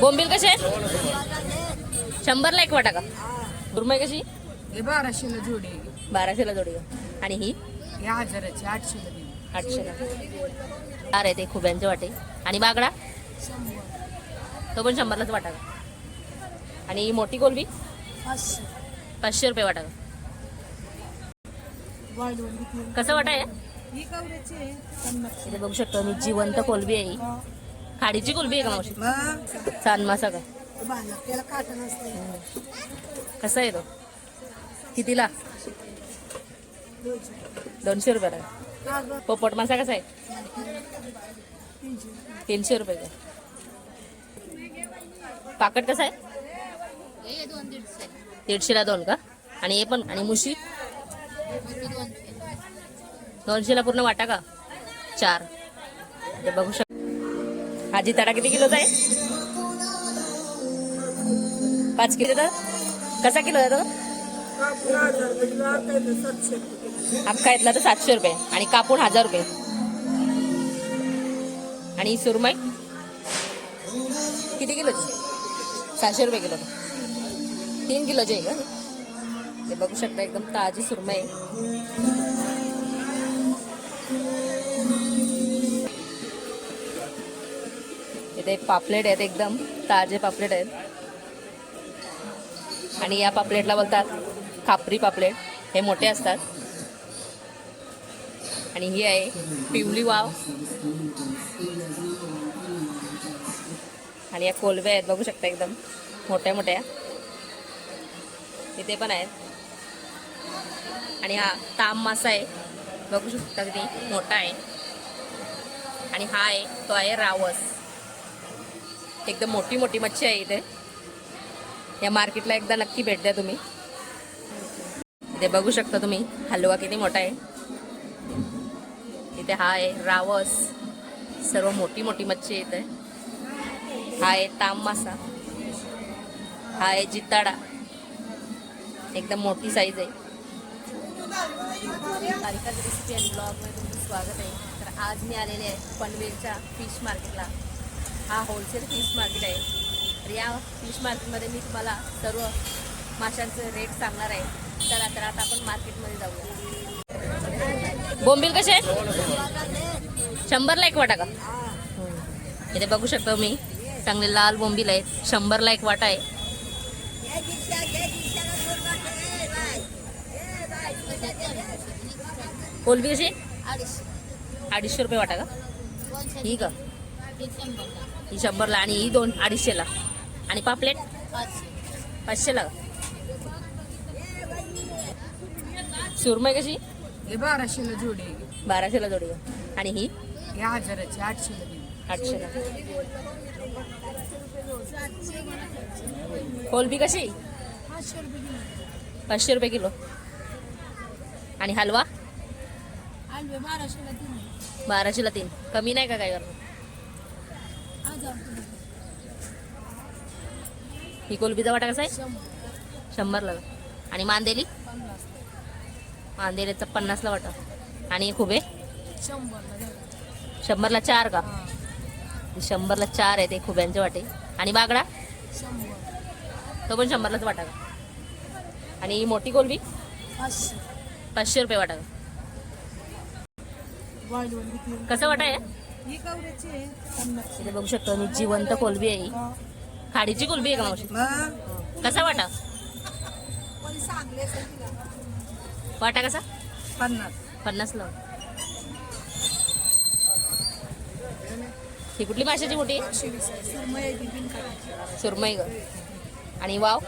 बोंबील कसे शंभरला एक वाटा का? सुरमई कशी? हे बाराशेला जोडी आहे. बाराशेला जोडी आहे. आणि ही? हे हजाराची आठशेला देऊ आठशेला चार आहे ते खुब्यांचे वाटे. आणि बागडा? तो पण शंभरलाच वाटा का? आणि ही मोठी कोलबी? पाचशे. रुपये वाटा का? कसं वाटा आहे? ही कवड्याची आहे. पन्नास. इथे बघू शकतो मी जिवंत कोलबी आहे ही. खाडीची कोलबी आहे का मावशी? चांद मासा का कसा आहे तो? कितीला? दोनशे रुपयाला? पोपट मासा कसा आहे? तीनशे रुपये का? पाकट कसं आहे? दीडशेला दोन का? आणि हे पण आणि मुशी? दोनशेला पूर्ण वाटा का? चार. बघू शक हा जिताडा किती किलोचा आहे? पाच किलो तर कसा किलो आहे तो अख्खा येतला तर सातशे रुपये. आणि कापून हजार रुपये. आणि सुरमई? किती किलोची? सहाशे रुपये किलो. तीन किलोची आहे का? ते बघू शकता एकदम ताजी सुरमई इथे पापलेट आहेत एकदम ताजे पापलेट आहेत. आणि या पापलेटला बोलतात खापरी पापलेट. हे मोठे असतात. आणि ही आहे पिवली वाव. आणि या कोलव्या आहेत बघू शकता एकदम मोठ्या मोठ्या. इथे पण आहेत. आणि हा ताम मासा आहे. बघू शकता किती मोठा आहे. आणि हा आहे तो आहे रावस. एकदम मोठी मोठी मच्छी आहे इथे. या मार्केटला एकदा नक्की भेट द्या तुम्ही. इथे बघू शकता तुम्ही हलवा किती मोठा आहे. इथे हा आहे रावस. सर्व मोठी मोठी मच्छी आहे इथे. हा आहे ताम मासा. हा आहे जिताडा. एकदम मोठी साईज आहे. तारिकाच रेसिपी आणि ब्लॉगमध्ये तुमचं स्वागत आहे. तर आज मी आलेले आहे पनवेलच्या फिश मार्केटला हा होलसेल फिश मार्केट आहे. तर या फिश मार्केटमध्ये मी तुम्हाला सर्व माशांचे रेट सांगणार आहे. चला तर आता आपण मार्केटमध्ये जाऊया. बोंबील कसे आहेत? शंभरला एक वाटा का? इथे बघू शकतो मी चांगले लाल बोंबील आहेत. शंभरला एक वाटा आहे. कोलबी कशी? अडीचशे. रुपये वाटा का? ही का ही शंभरला आणि ही दोन अडीचशेला. आणि पापलेट? पाचशेला. का? सुरमई कशी? हे बाराशेला जोडी बाराशेला जोडी? आणि ही? हे हजाराची आठशेला आठशेला. कोलबी कशी? पाचशे रुपये किलो. आणि हलवा? बाराशेला तीन बाराशेला तीन. कमी नाही का काय करणार ही कोलबीचा वाटा कसा आहे शंभरला? आणि मांदेली? मांदेलीचा पन्नासला वाटा आणि आहे शंभरला चार का? शंभरला चार आहे ते खुब्यांचे वाटे. आणि बागडा? तो पण शंभरलाच वाटा का आणि ही मोठी कोलबी? पाचशे. रुपये वाटा का कसं वाटा आहे? ही पन्नास इथे बघू शकतो मी जिवंत कोलबी आहे. खाडीची कोलबी आहे का मावशी? कसा वाटा. वाटा कसा? पन्नास. पन्नासला ही कुठली माशाची मोठी. सुरमई ग. आणि वाव?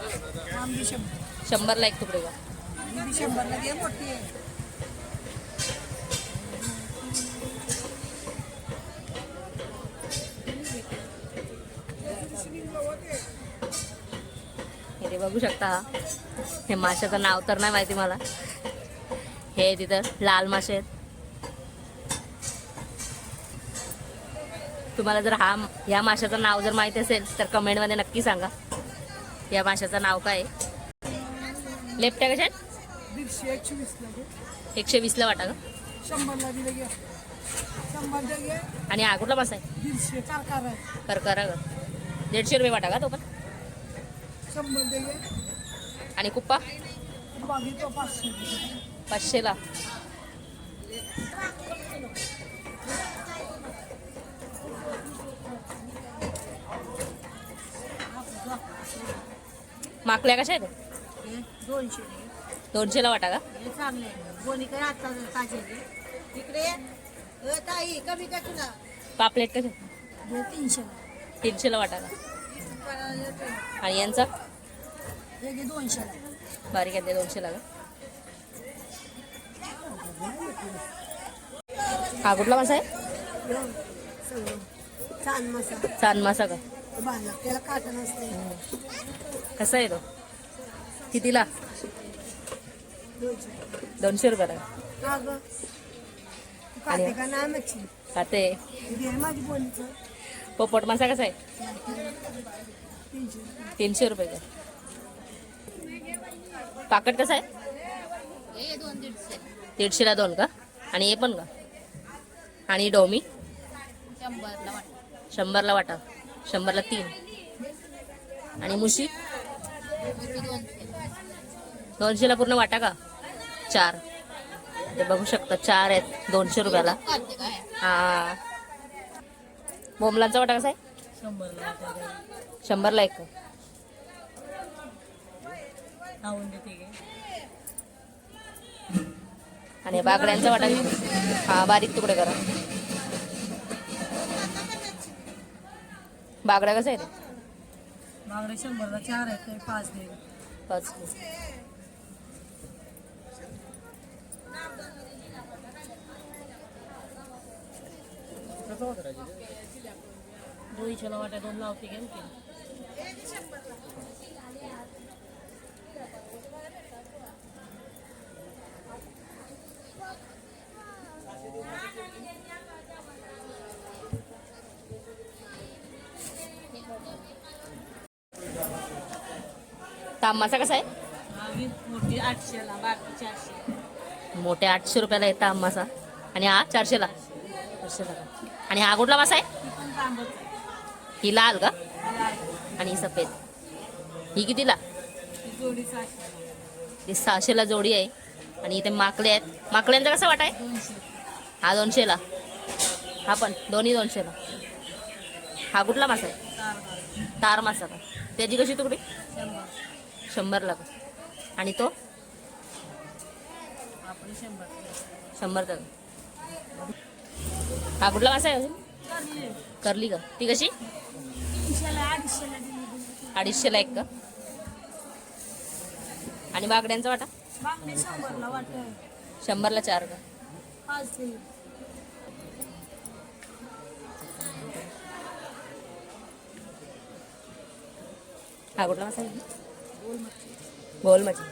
शंभरला एक तुकडे बी शंभरला. मोठी आहे. बघू शकता. हे माशाचं नाव तर नाही माहिती मला. हे तिथं लाल मासे आहेत. तुम्हाला जर हा या माशाचं नाव जर माहिती असेल तर कमेंटमध्ये नक्की सांगा. या माशाचं नाव काय आहे? लेपट्या कशा एकशे वीसला वाटा का आणि हा कुठला मासा आहे? कारकार दीडशे रुपये वाटा का तो पण. शंभर दे गे आणि कुप्पा? पाचशे. पाचशेला. माकल्या कशा आहेत? दोनशे. दोनशेला वाटा का? चांगले आहे. कोणी काय आता ताजे तिकडे ए, ताई कमी का तुला पापलेट हे तीनशे. तीनशेला वाटा का? आणि यांचा? बारीक आहे ते दोनशेला का हा कुठला मासा आहे? छान चांद मासा का? कसा आहे तो? कितीला? दोनशे रुपये रुपयाला का खाते. पोपट मासा कसा आहे? तीनशे तीनशे रुपये का? पाकट कसं आहे? हे दीडशेला दोन का? आणि हे पण का? आणि डोमी? शंभरला वाटा. शंभरला तीन. आणि मुशी? दोनशेला पूर्ण वाटा का? चार. ते बघू शकता चार आहेत दोनशे रुपयाला. हा. बोमलांचा वाटा कसा आहे? शंभरला शंभरला एक. आणि बागड्यांचा वाटा? हा बारीक तुकडे करा बागडा कसा आहे? मागडे शंभरला चार आहेत पाच दे पाच दोन लावते तांबाचा कसा आहे? मोठे आठशे रुपयाला आहे तांबाचा आणि हा चारशेला? आणि हा कुठला मासा आहे? ही लाल का? आणि ही सफेद. ही कितीला? ती ही सहाशेला जोडी आहे. आणि इथे माकले आहेत. माकड्यांचा कसा वाटाय हा दोनशेला. हा पण दोन्ही दोनशेला. हा कुठला मासा आहे. तार मासा का? त्याची कशी तुकडी? शंभर शंभरला का? आणि तो? शंभर का हा कुठला मासा आहे करले. का? ती कशी? अडीचशेला एक का? आणि बागड्यांचा वाटा? शंभरला चार का? पाच हा कुठला मासा आहे? गोल मच्छी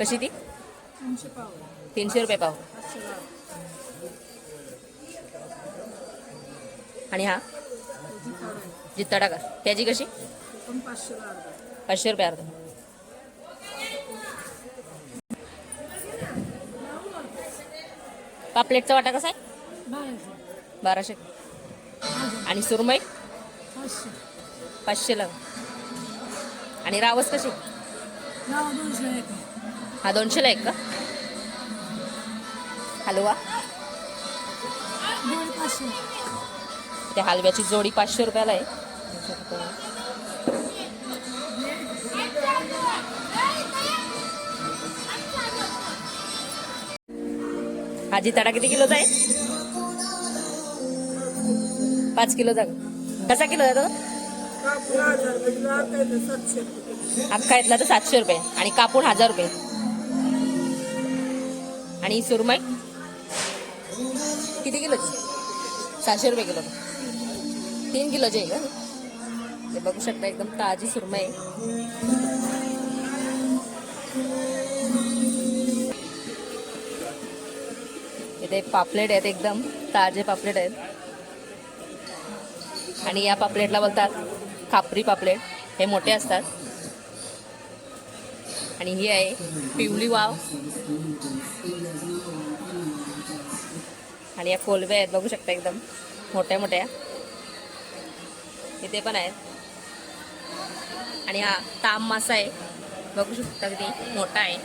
कशी ती? तीनशे पाव. तीनशे रुपये पाव. आणि हा? त्याची पाव आहे. जित्ताडा का त्याची कशी? पाचशे रुपये अर्धा. पापलेटचा वाटा कसा आहे? बाराशे. आणि सुरमई? पाचशे. पाचशेला आणि रावस कशी? हा दोनशेला एक का? हलवा? त्या हलव्याची जोडी पाचशे रुपयाला आहे. आजी तडा किती किलोचा आहे? पाच किलोचा का? कसा किलो आहे तो? अख्खा इथला तर सातशे रुपये. आणि कापून हजार रुपये. आणि सुरमई? किती किलोची? सहाशे रुपये किलो. तीन किलोचे आहे का? ते बघू शकता एकदम ताजी सुरमई इथे पापलेट आहेत एकदम ताजे पापलेट आहेत. आणि या पापलेटला बोलतात खापरी पापलेट. हे मोठे असतात. आणि ही आहे पिवली वाव. आणि या कोलव्या आहेत बघू शकता एकदम. मोठ्या मोठ्या. इथे पण आहेत. आणि हा ताम मासा आहे. बघू शकता किती मोठा आहे.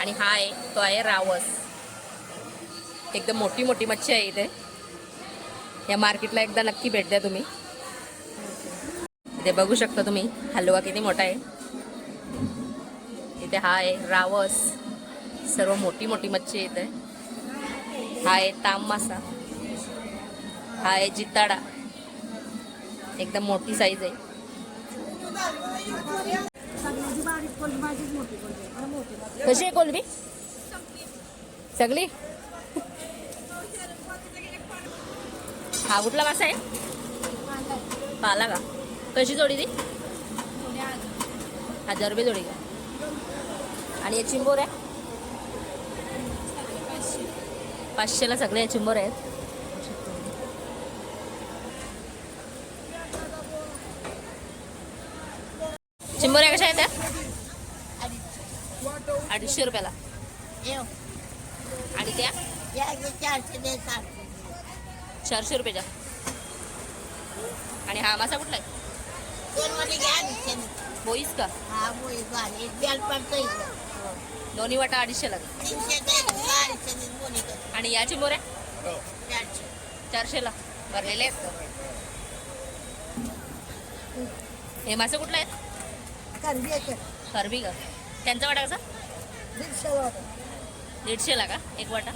आणि हा आहे तो आहे रावस. एकदम मोठी मोठी मच्छी आहे इथे. या मार्केटला एकदा नक्की भेट द्या तुम्ही. इथे बघू शकता तुम्ही हलवा किती मोठा आहे. इथे हा आहे रावस. सर्व मोठी मोठी मच्छी आहे इथे. हा आहे ताम मासा. हा आहे जिताडा. एकदम मोठी साईज आहे. कशी आहे कोलबी सगळी? हा कुठला मासा आहे? पाला का? कशी जोडी ती? हजार रुपये जोडी का? आणि हे चिंबोर आहे? पाचशेला सगळे चिंबोर आहेत. चिंबोऱ्या कशा आहेत त्या अडीचशे. रुपयाला. आणि त्या? चारशे दे चारशे चारशे रुपयाच्या. आणि हा मासा कुठला आहे? दोन मध्ये घ्या अडीचशे बोईस का? हा झाली इथं दोन्ही वाटा अडीचशेला तीनशे दे अडीचशे दे कर आणि या चिंबोऱ्या चारशे. चारशेला. भरलेले आहेत. का? हे मासे कुठला आहेत? करबी का? त्यांचा वाटा कसा? दीडशे वाट दीडशेला का? एक वाटा?